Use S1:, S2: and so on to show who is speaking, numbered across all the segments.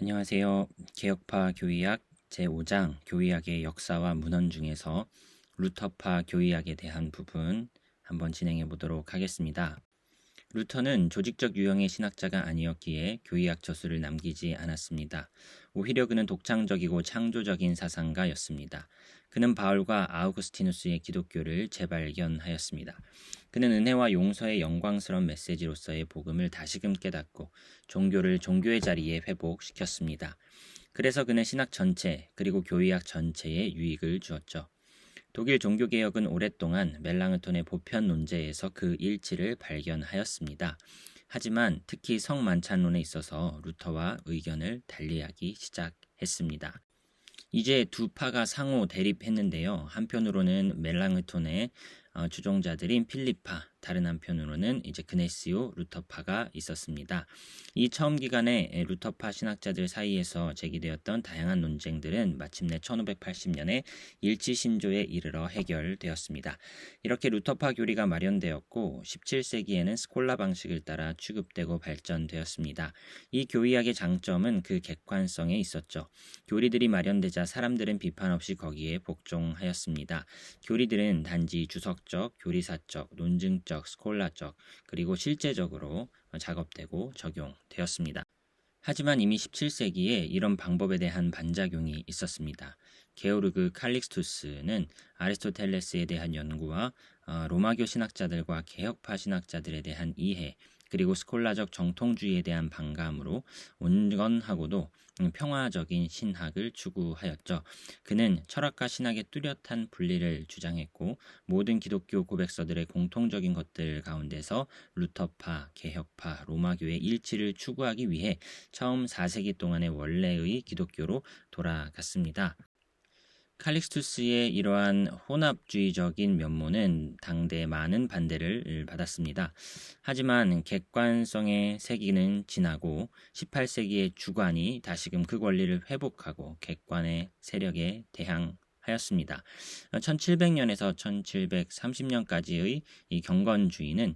S1: 안녕하세요. 개혁파 교의학 제5장 교의학의 역사와 문헌 중에서 루터파 교의학에 대한 부분 한번 진행해 보도록 하겠습니다. 루터는 조직적 유형의 신학자가 아니었기에 교의학 저술을 남기지 않았습니다. 오히려 그는 독창적이고 창조적인 사상가였습니다. 그는 바울과 아우구스티누스의 기독교를 재발견하였습니다. 그는 은혜와 용서의 영광스러운 메시지로서의 복음을 다시금 깨닫고 종교를 종교의 자리에 회복시켰습니다. 그래서 그는 신학 전체 그리고 교의학 전체에 유익을 주었죠. 독일 종교개혁은 오랫동안 멜랑흐톤의 보편 논제에서 그 일치를 발견하였습니다. 하지만 특히 성만찬론에 있어서 루터와 의견을 달리하기 시작했습니다. 이제 두 파가 상호 대립했는데요. 한편으로는 멜랑흐톤의 어, 주종자들인 필리파, 다른 한편으로는 이제 그네시오 루터파가 있었습니다. 이 처음 기간에 루터파 신학자들 사이에서 제기되었던 다양한 논쟁들은 마침내 1580년에 일치 신조에 이르러 해결되었습니다. 이렇게 루터파 교리가 마련되었고 17세기에는 스콜라 방식을 따라 취급되고 발전되었습니다. 이 교의학의 장점은 그 객관성에 있었죠. 교리들이 마련되자 사람들은 비판 없이 거기에 복종하였습니다. 교리들은 단지 주석 적, 교리사적, 논증적 스콜라적, 그리고 실제적으로 작업되고 적용되었습니다. 하지만 이미 17세기에 이런 방법에 대한 반작용이 있었습니다. 게오르그 칼릭스투스는 아리스토텔레스에 대한 연구와 어, 로마교 신학자들과 개혁파 신학자들에 대한 이해, 그리고 스콜라적 정통주의에 대한 반감으로 온건하고도 평화적인 신학을 추구하였죠. 그는 철학과 신학의 뚜렷한 분리를 주장했고 모든 기독교 고백서들의 공통적인 것들 가운데서 루터파, 개혁파, 로마교의 일치를 추구하기 위해 처음 4세기 동안의 원래의 기독교로 돌아갔습니다. 칼릭스투스의 이러한 혼합주의적인 면모는 당대 많은 반대를 받았습니다. 하지만 객관성의 세기는 지나고 18세기의 주관이 다시금 그 권리를 회복하고 객관의 세력에 대항 하였습니다. 1700년에서 1730년까지의 이 경건주의는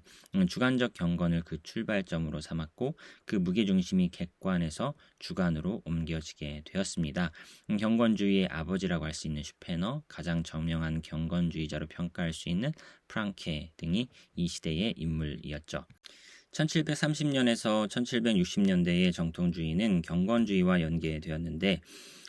S1: 주관적 경건을 그 출발점으로 삼았고 그 무게중심이 객관에서 주관으로 옮겨지게 되었습니다. 경건주의의 아버지라고 할 수 있는 슈페너, 가장 정명한 경건주의자로 평가할 수 있는 프랑케 등이 이 시대의 인물이었죠. 1730년에서 1760년대의 정통주의는 경건주의와 연계되었는데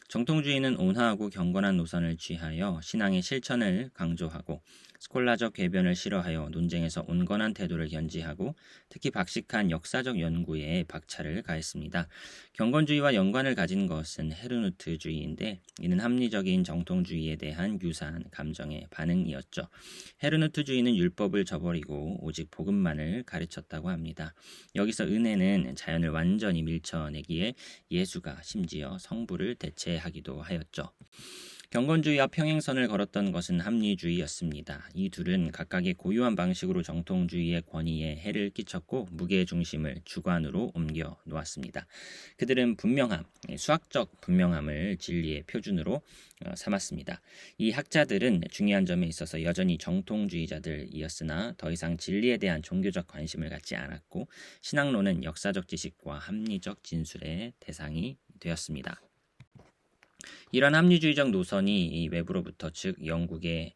S1: 정통주의는 온화하고 경건한 노선을 취하여 신앙의 실천을 강조하고 스콜라적 궤변을 싫어하여 논쟁에서 온건한 태도를 견지하고 특히 박식한 역사적 연구에 박차를 가했습니다. 경건주의와 연관을 가진 것은 헤르누트주의인데 이는 합리적인 정통주의에 대한 유사한 감정의 반응이었죠. 헤르누트주의는 율법을 저버리고 오직 복음만을 가르쳤다고 합니다. 여기서 은혜는 자연을 완전히 밀쳐내기에 예수가 심지어 성부를 대체하기도 하였죠. 경건주의와 평행선을 걸었던 것은 합리주의였습니다. 이 둘은 각각의 고유한 방식으로 정통주의의 권위에 해를 끼쳤고 무게 중심을 주관으로 옮겨 놓았습니다. 그들은 분명함, 수학적 분명함을 진리의 표준으로 어, 삼았습니다. 이 학자들은 중요한 점에 있어서 여전히 정통주의자들이었으나 더 이상 진리에 대한 종교적 관심을 갖지 않았고 신학론은 역사적 지식과 합리적 진술의 대상이 되었습니다. 이러한 합리주의적 노선이 외부로부터 즉 영국의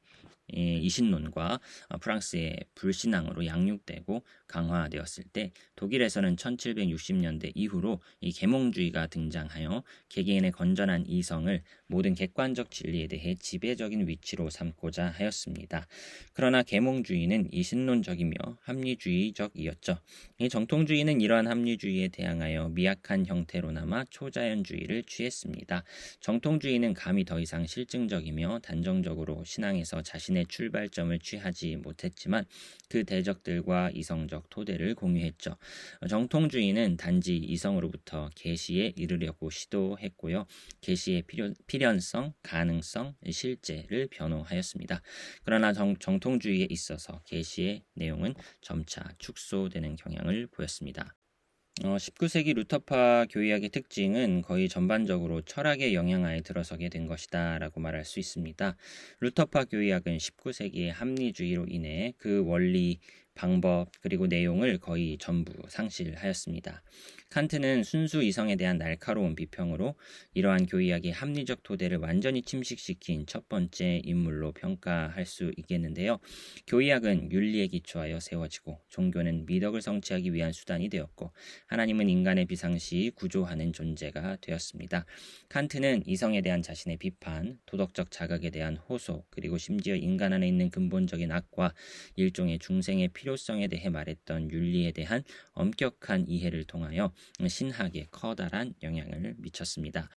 S1: 이신론과 어, 프랑스의 불신앙으로 양육되고 강화되었을 때 독일에서는 1760년대 이후로 이 계몽주의가 등장하여 개개인의 건전한 이성을 모든 객관적 진리에 대해 지배적인 위치로 삼고자 하였습니다. 그러나 계몽주의는 이신론적이며 합리주의적이었죠. 이 정통주의는 이러한 합리주의에 대항하여 미약한 형태로나마 초자연주의를 취했습니다. 정통주의는 감히 더 이상 실증적이며 단정적으로 신앙에서 자신의 자신의 출발점을 취하지 못했지만 그 대적들과 이성적 토대를 공유했죠. 정통주의는 단지 이성으로부터 계시에 이르려고 시도했고요. 계시의 필요, 필연성, 가능성, 실제를 변호하였습니다. 그러나 정, 정통주의에 있어서 계시의 내용은 점차 축소되는 경향을 보였습니다. 어, 19세기 루터파 교의학의 특징은 거의 전반적으로 철학의 영향하에 들어서게 된 것이다 라고 말할 수 있습니다. 루터파 교의학은 19세기의 합리주의로 인해 그 원리 방법 그리고 내용을 거의 전부 상실하였습니다. 칸트는 순수 이성에 대한 날카로운 비평으로 이러한 교의학의 합리적 토대를 완전히 침식시킨 첫 번째 인물로 평가할 수 있겠는데요. 교의학은 윤리에 기초하여 세워지고 종교는 미덕을 성취하기 위한 수단이 되었고 하나님은 인간의 비상시 구조하는 존재가 되었습니다. 칸트는 이성에 대한 자신의 비판, 도덕적 자각에 대한 호소, 그리고 심지어 인간 안에 있는 근본적인 악과 일종의 중생의 필요성에 대해 말했던 윤리에 대한 엄격한 이해를 통하여 신학에 커다란 영향을 미쳤습니다.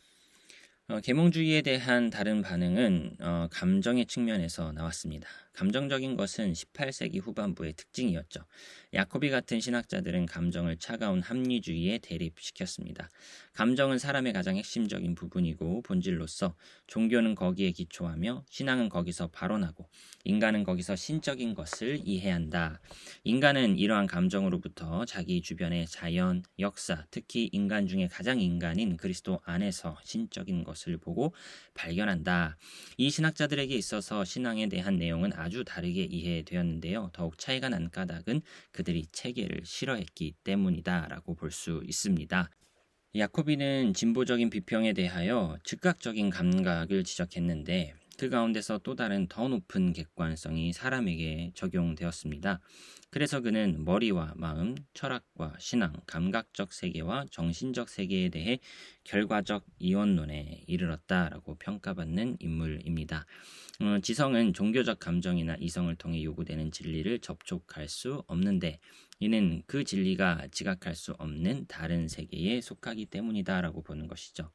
S1: 어, 계몽주의에 대한 다른 반응은 어, 감정의 측면에서 나왔습니다. 감정적인 것은 18세기 후반부의 특징이었죠. 야코비 같은 신학자들은 감정을 차가운 합리주의에 대립시켰습니다. 감정은 사람의 가장 핵심적인 부분이고 본질로서 종교는 거기에 기초하며 신앙은 거기서 발원하고 인간은 거기서 신적인 것을 이해한다. 인간은 이러한 감정으로부터 자기 주변의 자연, 역사, 특히 인간 중에 가장 인간인 그리스도 안에서 신적인 것을 보고 발견한다. 이 신학자들에게 있어서 신앙에 대한 내용은 아주 다르게 이해되었는데요. 더욱 차이가 난 까닭은 그들이 체계를 싫어했기 때문이다라고 볼 수 있습니다. 야코비는 진보적인 비평에 대하여 즉각적인 감각을 지적했는데 그 가운데서 또 다른 더 높은 객관성이 사람에게 적용되었습니다. 그래서 그는 머리와 마음, 철학과 신앙, 감각적 세계와 정신적 세계에 대해 결과적 이원론에 이르렀다라고 평가받는 인물입니다. 어, 지성은 종교적 감정이나 이성을 통해 요구되는 진리를 접촉할 수 없는데 이는 그 진리가 지각할 수 없는 다른 세계에 속하기 때문이다라고 보는 것이죠.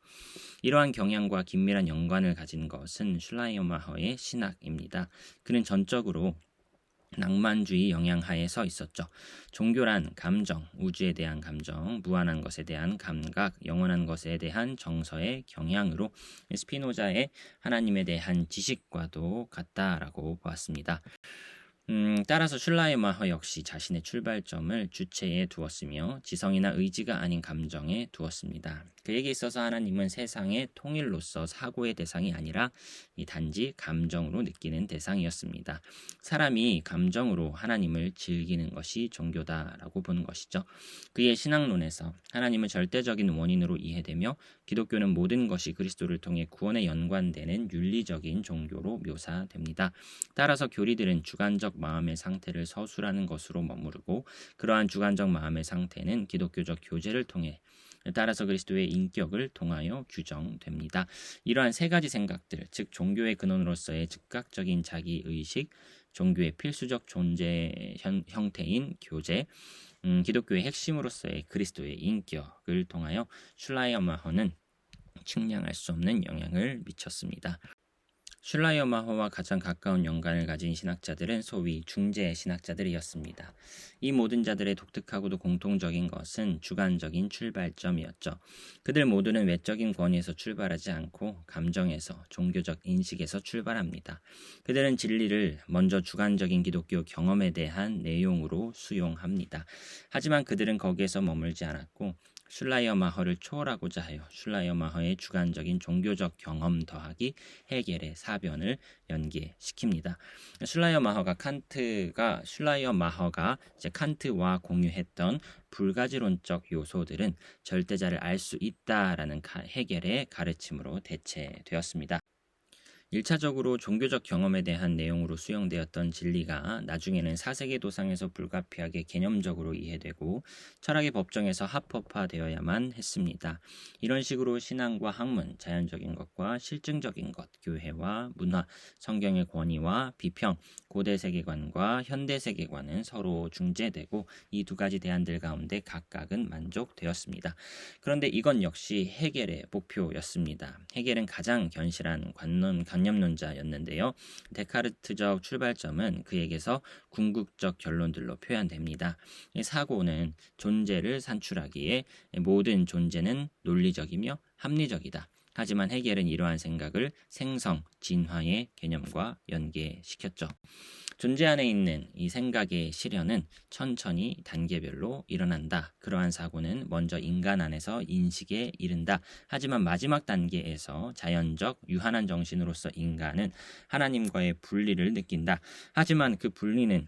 S1: 이러한 경향과 긴밀한 연관을 가진 것은 슐라이어마허의 신학입니다. 그는 전적으로 낭만주의 영향하에 서 있었죠. 종교란 감정, 우주에 대한 감정, 무한한 것에 대한 감각, 영원한 것에 대한 정서의 경향으로 스피노자의 하나님에 대한 지식과도 같다라고 보았습니다. 음, 따라서 슐라이마허 역시 자신의 출발점을 주체에 두었으며 지성이나 의지가 아닌 감정에 두었습니다. 그에게 있어서 하나님은 세상의 통일로서 사고의 대상이 아니라 이 단지 감정으로 느끼는 대상이었습니다. 사람이 감정으로 하나님을 즐기는 것이 종교다라고 보는 것이죠. 그의 신앙론에서 하나님은 절대적인 원인으로 이해되며 기독교는 모든 것이 그리스도를 통해 구원에 연관되는 윤리적인 종교로 묘사됩니다. 따라서 교리들은 주관적 마음의 상태를 서술하는 것으로 머무르고 그러한 주관적 마음의 상태는 기독교적 교제를 통해 따라서 그리스도의 인격을 통하여 규정됩니다. 이러한 세 가지 생각들, 즉 종교의 근원으로서의 즉각적인 자기 의식, 종교의 필수적 존재 현, 형태인 교제, 음, 기독교의 핵심으로서의 그리스도의 인격을 통하여 슐라이어마허는 측량할 수 없는 영향을 미쳤습니다. 슐라이어마허와 가장 가까운 연관을 가진 신학자들은 소위 중재 신학자들이었습니다. 이 모든 자들의 독특하고도 공통적인 것은 주관적인 출발점이었죠. 그들 모두는 외적인 권위에서 출발하지 않고 감정에서 종교적 인식에서 출발합니다. 그들은 진리를 먼저 주관적인 기독교 경험에 대한 내용으로 수용합니다. 하지만 그들은 거기에서 머물지 않았고 슐라이어 마허를 초월하고자 하여 슐라이어 마허의 주관적인 종교적 경험 더하기 해겔의 사변을 연계시킵니다. 슐라이어 마허가 칸트가 슐라이어 마허가 이제 칸트와 공유했던 불가지론적 요소들은 절대자를 알 수 있다라는 해겔의 가르침으로 대체되었습니다. 1차적으로 종교적 경험에 대한 내용으로 수용되었던 진리가 나중에는 사세계 도상에서 불가피하게 개념적으로 이해되고 철학의 법정에서 합법화되어야만 했습니다. 이런 식으로 신앙과 학문, 자연적인 것과 실증적인 것, 교회와 문화, 성경의 권위와 비평, 고대 세계관과 현대 세계관은 서로 중재되고 이 두 가지 대안들 가운데 각각은 만족되었습니다. 그런데 이건 역시 해겔의 목표였습니다. 해겔은 가장 견실한 관론 관념론자였는데요. 데카르트적 출발점은 그에게서 궁극적 결론들로 표현됩니다. 사고는 존재를 산출하기에 모든 존재는 논리적이며 합리적이다. 하지만 해겔은 이러한 생각을 생성, 진화의 개념과 연계시켰죠. 존재 안에 있는 이 생각의 실현은 천천히 단계별로 일어난다. 그러한 사고는 먼저 인간 안에서 인식에 이른다. 하지만 마지막 단계에서 자연적 유한한 정신으로서 인간은 하나님과의 분리를 느낀다. 하지만 그 분리는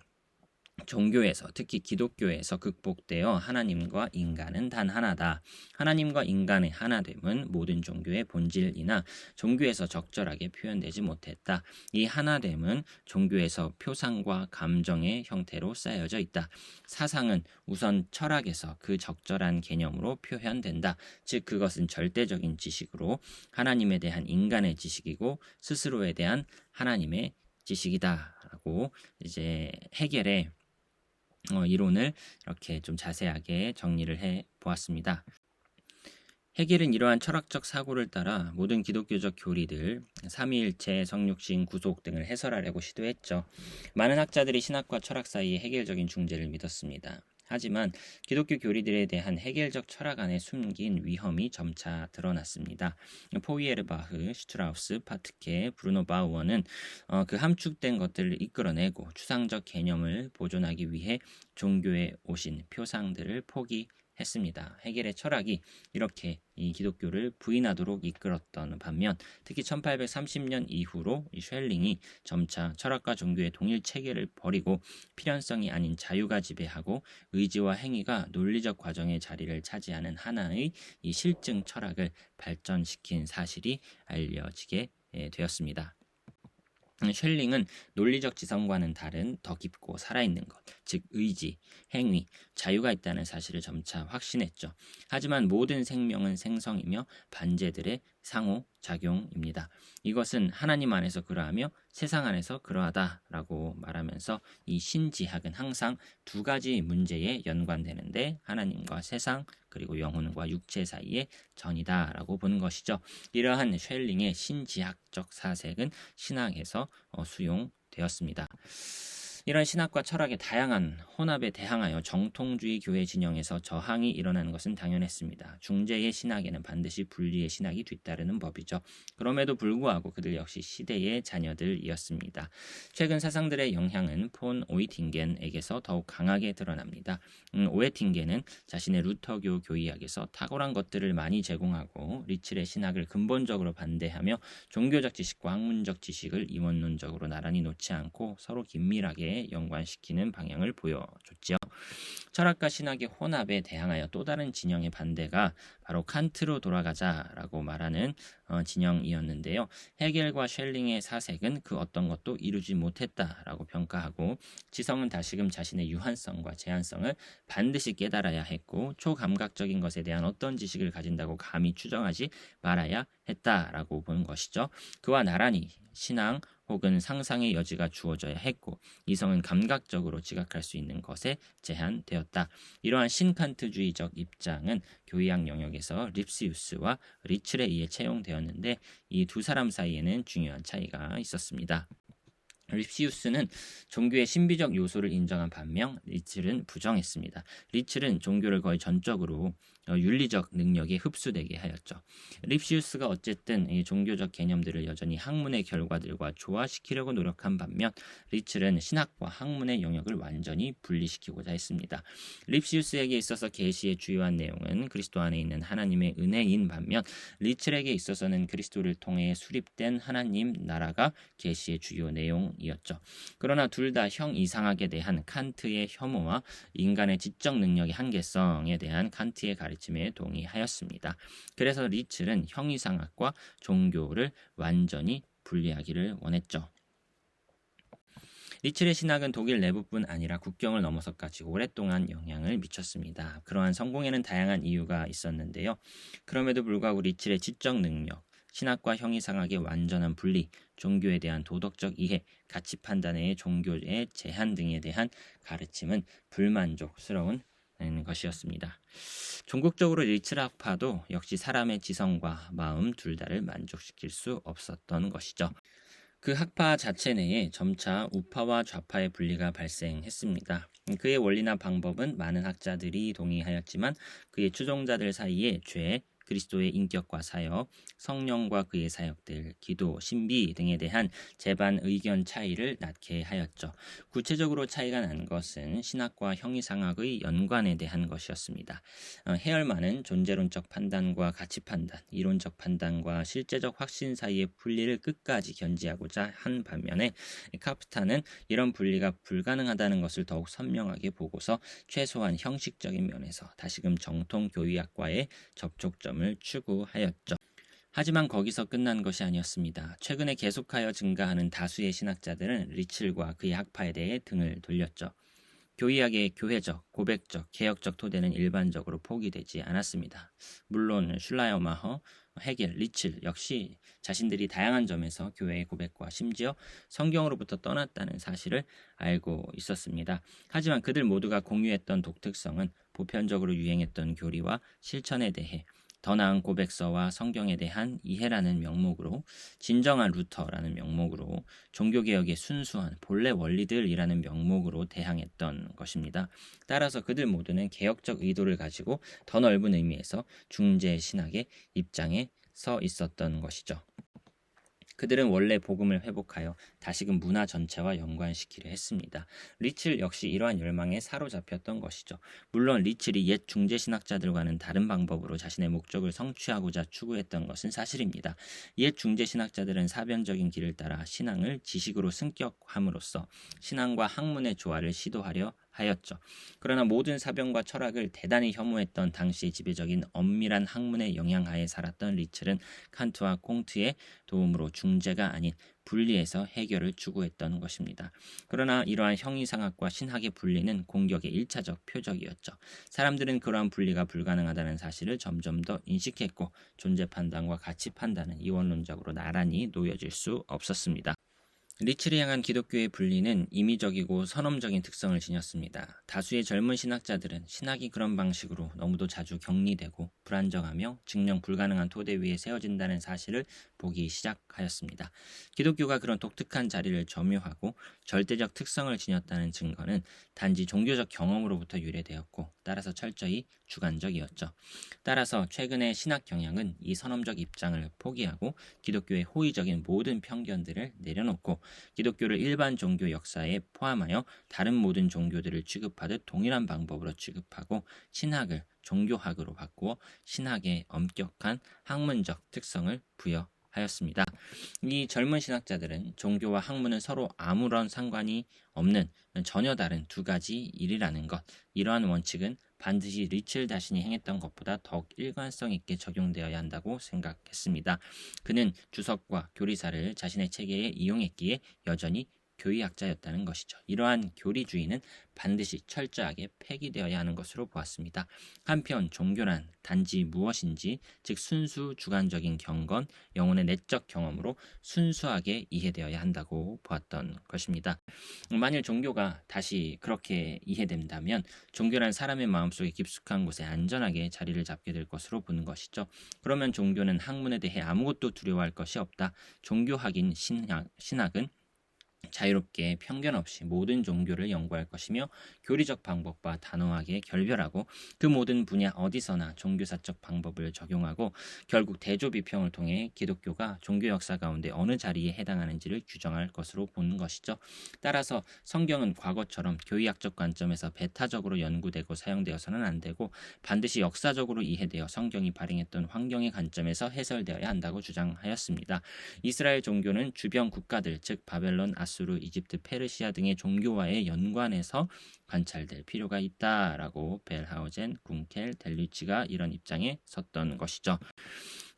S1: 종교에서 특히 기독교에서 극복되어 하나님과 인간은 단 하나다. 하나님과 인간의 하나됨은 모든 종교의 본질이나 종교에서 적절하게 표현되지 못했다. 이 하나됨은 종교에서 표상과 감정의 형태로 쌓여져 있다. 사상은 우선 철학에서 그 적절한 개념으로 표현된다. 즉 그것은 절대적인 지식으로 하나님에 대한 인간의 지식이고 스스로에 대한 하나님의 지식이다라고 이제 해결의 어, 이론을 이렇게 좀 자세하게 정리를 해 보았습니다. 해겔은 이러한 철학적 사고를 따라 모든 기독교적 교리들, 삼위일체, 성육신, 구속 등을 해설하려고 시도했죠. 많은 학자들이 신학과 철학 사이에 해결적인 중재를 믿었습니다. 하지만 기독교 교리들에 대한 해결적 철학 안에 숨긴 위험이 점차 드러났습니다. 포이에르바흐, 슈트라우스, 파트케, 브루노 바우어는 어, 그 함축된 것들을 이끌어내고 추상적 개념을 보존하기 위해 종교에 오신 표상들을 포기 했습니다. 해겔의 철학이 이렇게 이 기독교를 부인하도록 이끌었던 반면 특히 1830년 이후로 이 쉘링이 점차 철학과 종교의 동일 체계를 버리고 필연성이 아닌 자유가 지배하고 의지와 행위가 논리적 과정의 자리를 차지하는 하나의 이 실증 철학을 발전시킨 사실이 알려지게 예, 되었습니다. 쉘링은 논리적 지성과는 다른 더 깊고 살아있는 것, 즉 의지, 행위, 자유가 있다는 사실을 점차 확신했죠. 하지만 모든 생명은 생성이며 반제들의 상호 작용입니다. 이것은 하나님 안에서 그러하며 세상 안에서 그러하다라고 말하면서 이 신지학은 항상 두 가지 문제에 연관되는데 하나님과 세상 그리고 영혼과 육체 사이의 전이다라고 보는 것이죠. 이러한 쉘링의 신지학적 사색은 신학에서 어, 수용되었습니다. 이런 신학과 철학의 다양한 혼합에 대항하여 정통주의 교회 진영에서 저항이 일어나는 것은 당연했습니다. 중재의 신학에는 반드시 분리의 신학이 뒤따르는 법이죠. 그럼에도 불구하고 그들 역시 시대의 자녀들이었습니다. 최근 사상들의 영향은 폰 오이팅겐에게서 더욱 강하게 드러납니다. 음, 오에팅겐은 자신의 루터교 교의학에서 탁월한 것들을 많이 제공하고 리칠의 신학을 근본적으로 반대하며 종교적 지식과 학문적 지식을 이원론적으로 나란히 놓지 않고 서로 긴밀하게 연관시키는 방향을 보여줬지요. 철학과 신학의 혼합에 대항하여 또 다른 진영의 반대가 바로 칸트로 돌아가자라고 말하는 어, 진영이었는데요. 해겔과 쉘링의 사색은 그 어떤 것도 이루지 못했다라고 평가하고 지성은 다시금 자신의 유한성과 제한성을 반드시 깨달아야 했고 초감각적인 것에 대한 어떤 지식을 가진다고 감히 추정하지 말아야 했다라고 보는 것이죠. 그와 나란히 신앙 혹은 상상의 여지가 주어져야 했고 이성은 감각적으로 지각할 수 있는 것에 제한되었다. 이러한 신칸트주의적 입장은 교의학 영역에서 립시우스와 리첼에 의해 채용되었는데 이 두 사람 사이에는 중요한 차이가 있었습니다. 립시우스는 종교의 신비적 요소를 인정한 반면 리첼은 부정했습니다. 리첼은 종교를 거의 전적으로 어, 윤리적 능력이 흡수되게 하였죠. 립시우스가 어쨌든 이 종교적 개념들을 여전히 학문의 결과들과 조화시키려고 노력한 반면 리첼은 신학과 학문의 영역을 완전히 분리시키고자 했습니다. 립시우스에게 있어서 계시의 주요한 내용은 그리스도 안에 있는 하나님의 은혜인 반면 리첼에게 있어서는 그리스도를 통해 수립된 하나님 나라가 계시의 주요 내용 이었죠. 그러나 둘 다 형 이상학에 대한 칸트의 혐오와 인간의 지적 능력의 한계성에 대한 칸트의 가르침 가르침에 동의하였습니다. 그래서 리츠는 형 이상학과 종교를 완전히 분리하기를 원했죠. 리첼의 신학은 독일 내부뿐 아니라 국경을 넘어서까지 오랫동안 영향을 미쳤습니다. 그러한 성공에는 다양한 이유가 있었는데요. 그럼에도 불구하고 리첼의 지적 능력, 신학과 형이상학의 완전한 분리, 종교에 대한 도덕적 이해, 가치 판단의 종교의 제한 등에 대한 가르침은 불만족스러운 것이었습니다. 종국적으로 리츠라파도 역시 사람의 지성과 마음 둘 다를 만족시킬 수 없었던 것이죠. 그 학파 자체 내에 점차 우파와 좌파의 분리가 발생했습니다. 그의 원리나 방법은 많은 학자들이 동의하였지만 그의 추종자들 사이에 죄, 그리스도의 인격과 사역, 성령과 그의 사역들, 기도, 신비 등에 대한 재반 의견 차이를 낳게 하였죠. 구체적으로 차이가 난 것은 신학과 형이상학의 연관에 대한 것이었습니다. 어, 헤얼만은 존재론적 판단과 가치 판단, 이론적 판단과 실제적 확신 사이의 분리를 끝까지 견지하고자 한 반면에 카프타는 이런 분리가 불가능하다는 것을 더욱 선명하게 보고서 최소한 형식적인 면에서 다시금 정통 교의학과의 접촉점을 추구하였죠. 하지만 거기서 끝난 것이 아니었습니다. 최근에 계속하여 증가하는 다수의 신학자들은 리첼과 그의 학파에 대해 등을 돌렸죠. 교의학의 교회적, 고백적, 개혁적 토대는 일반적으로 포기되지 않았습니다. 물론 슐라이어마허, 헤겔, 리칠 역시 자신들이 다양한 점에서 교회의 고백과 심지어 성경으로부터 떠났다는 사실을 알고 있었습니다. 하지만 그들 모두가 공유했던 독특성은 보편적으로 유행했던 교리와 실천에 대해 더 나은 고백서와 성경에 대한 이해라는 명목으로 진정한 루터라는 명목으로 종교개혁의 순수한 본래 원리들이라는 명목으로 대항했던 것입니다. 따라서 그들 모두는 개혁적 의도를 가지고 더 넓은 의미에서 중재 신학의 입장에 서 있었던 것이죠. 그들은 원래 복음을 회복하여 다시금 문화 전체와 연관시키려 했습니다. 리칠 역시 이러한 열망에 사로잡혔던 것이죠. 물론 리칠이 옛 중재 신학자들과는 다른 방법으로 자신의 목적을 성취하고자 추구했던 것은 사실입니다. 옛 중재 신학자들은 사변적인 길을 따라 신앙을 지식으로 승격함으로써 신앙과 학문의 조화를 시도하려 하였죠. 그러나 모든 사병과 철학을 대단히 혐오했던 당시의 지배적인 엄밀한 학문의 영향하에 살았던 리첼은 칸트와 콩트의 도움으로 중재가 아닌 분리해서 해결을 추구했던 것입니다. 그러나 이러한 형이상학과 신학의 분리는 공격의 1차적 표적이었죠. 사람들은 그러한 분리가 불가능하다는 사실을 점점 더 인식했고 존재 판단과 가치 판단은 이원론적으로 나란히 놓여질 수 없었습니다. 리치를 향한 기독교의 분리는 임의적이고 선험적인 특성을 지녔습니다. 다수의 젊은 신학자들은 신학이 그런 방식으로 너무도 자주 격리되고 불안정하며 증명 불가능한 토대 위에 세워진다는 사실을 보기 시작하였습니다. 기독교가 그런 독특한 자리를 점유하고 절대적 특성을 지녔다는 증거는 단지 종교적 경험으로부터 유래되었고 따라서 철저히 주관적이었죠. 따라서 최근의 신학 경향은 이 선험적 입장을 포기하고 기독교의 호의적인 모든 편견들을 내려놓고 기독교를 일반 종교 역사에 포함하여 다른 모든 종교들을 취급하듯 동일한 방법으로 취급하고 신학을 종교학으로 바꾸어 신학의 엄격한 학문적 특성을 부여 하였습니다. 이 젊은 신학자들은 종교와 학문은 서로 아무런 상관이 없는 전혀 다른 두 가지 일이라는 것. 이러한 원칙은 반드시 리첼 자신이 행했던 것보다 더욱 일관성 있게 적용되어야 한다고 생각했습니다. 그는 주석과 교리사를 자신의 체계에 이용했기에 여전히 교의학자였다는 것이죠. 이러한 교리주의는 반드시 철저하게 폐기되어야 하는 것으로 보았습니다. 한편 종교란 단지 무엇인지 즉 순수 주관적인 경건, 영혼의 내적 경험으로 순수하게 이해되어야 한다고 보았던 것입니다. 만일 종교가 다시 그렇게 이해된다면 종교란 사람의 마음속에 깊숙한 곳에 안전하게 자리를 잡게 될 것으로 보는 것이죠. 그러면 종교는 학문에 대해 아무것도 두려워할 것이 없다. 종교학인 신학, 신학은 자유롭게 편견 없이 모든 종교를 연구할 것이며 교리적 방법과 단호하게 결별하고 그 모든 분야 어디서나 종교사적 방법을 적용하고 결국 대조 비평을 통해 기독교가 종교 역사 가운데 어느 자리에 해당하는지를 규정할 것으로 보는 것이죠. 따라서 성경은 과거처럼 교의학적 관점에서 배타적으로 연구되고 사용되어서는 안 되고 반드시 역사적으로 이해되어 성경이 발행했던 환경의 관점에서 해설되어야 한다고 주장하였습니다. 이스라엘 종교는 주변 국가들 즉 바벨론, 아수 아수르, 이집트, 페르시아 등의 종교와의 연관에서 관찰될 필요가 있다라고 벨하우젠, 군켈, 델리치가 이런 입장에 섰던 것이죠.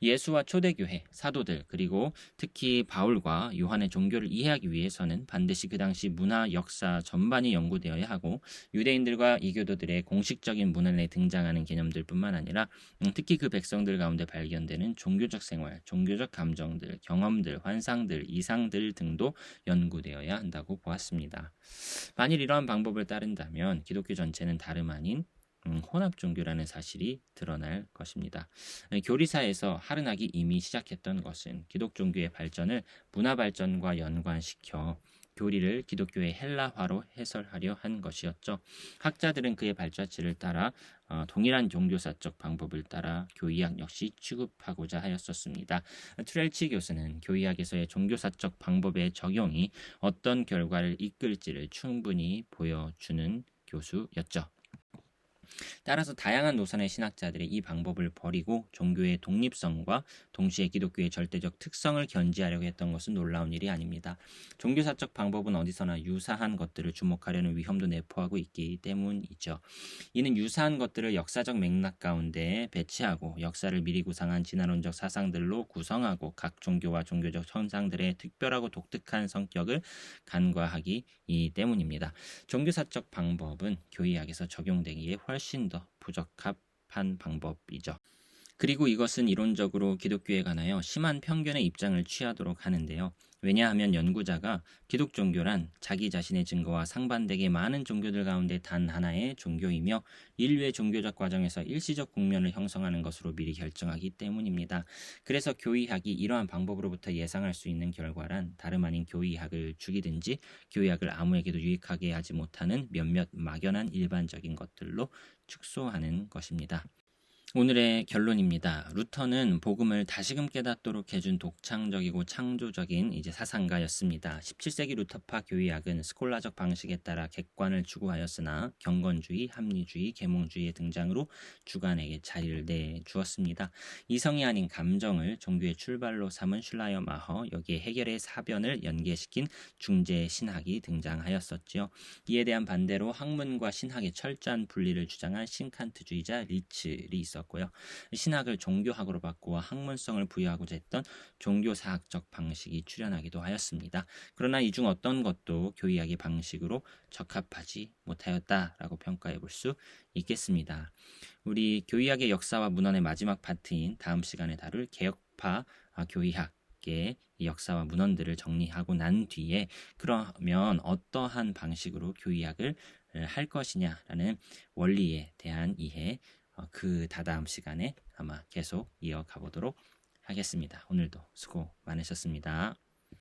S1: 예수와 초대교회, 사도들, 그리고 특히 바울과 요한의 종교를 이해하기 위해서는 반드시 그 당시 문화, 역사 전반이 연구되어야 하고 유대인들과 이교도들의 공식적인 문헌에 등장하는 개념들뿐만 아니라 음, 특히 그 백성들 가운데 발견되는 종교적 생활, 종교적 감정들, 경험들, 환상들, 이상들 등도 연구되어야 한다고 보았습니다. 만일 이러한 방법을 따른다면 기독교 전체는 다름 아닌 음, 혼합 종교라는 사실이 드러날 것입니다. 교리사에서 하르낙이 이미 시작했던 것은 기독 종교의 발전을 문화 발전과 연관시켜 교리를 기독교의 헬라화로 해설하려 한 것이었죠. 학자들은 그의 발자취를 따라 어, 동일한 종교사적 방법을 따라 교의학 역시 취급하고자 하였었습니다. 트렐치 교수는 교의학에서의 종교사적 방법의 적용이 어떤 결과를 이끌지를 충분히 보여주는 교수였죠. 따라서 다양한 노선의 신학자들이 이 방법을 버리고 종교의 독립성과 동시에 기독교의 절대적 특성을 견지하려고 했던 것은 놀라운 일이 아닙니다. 종교사적 방법은 어디서나 유사한 것들을 주목하려는 위험도 내포하고 있기 때문이죠. 이는 유사한 것들을 역사적 맥락 가운데 배치하고 역사를 미리 구상한 진화론적 사상들로 구성하고 각 종교와 종교적 현상들의 특별하고 독특한 성격을 간과하기 때문입니다. 종교사적 방법은 교의학에서 적용되기에 훨씬 더 부적합한 방법이죠. 그리고 이것은 이론적으로 기독교에 관하여 심한 편견의 입장을 취하도록 하는데요. 왜냐하면 연구자가 기독 종교란 자기 자신의 증거와 상반되게 많은 종교들 가운데 단 하나의 종교이며 인류의 종교적 과정에서 일시적 국면을 형성하는 것으로 미리 결정하기 때문입니다. 그래서 교의학이 이러한 방법으로부터 예상할 수 있는 결과란 다름 아닌 교의학을 죽이든지 교의학을 아무에게도 유익하게 하지 못하는 몇몇 막연한 일반적인 것들로 축소하는 것입니다. 오늘의 결론입니다. 루터는 복음을 다시금 깨닫도록 해준 독창적이고 창조적인 이제 사상가였습니다. 17세기 루터파 교의학은 스콜라적 방식에 따라 객관을 추구하였으나 경건주의, 합리주의, 계몽주의의 등장으로 주관에게 자리를 내 주었습니다. 이성이 아닌 감정을 종교의 출발로 삼은 슐라이어 마허, 여기에 해결의 사변을 연계시킨 중재 신학이 등장하였었지요. 이에 대한 반대로 학문과 신학의 철저한 분리를 주장한 신칸트주의자 리츠리 있었 있었고요. 신학을 종교학으로 바꾸어 학문성을 부여하고자 했던 종교사학적 방식이 출현하기도 하였습니다. 그러나 이 중 어떤 것도 교의학의 방식으로 적합하지 못하였다라고 평가해 볼 수 있겠습니다. 우리 교의학의 역사와 문헌의 마지막 파트인 다음 시간에 다룰 개혁파 교의학 의 역사와 문헌들을 정리하고 난 뒤에 그러면 어떠한 방식으로 교의학을 할 것이냐라는 원리에 대한 이해 어, 그 다다음 시간에 아마 계속 이어가 보도록 하겠습니다. 오늘도 수고 많으셨습니다.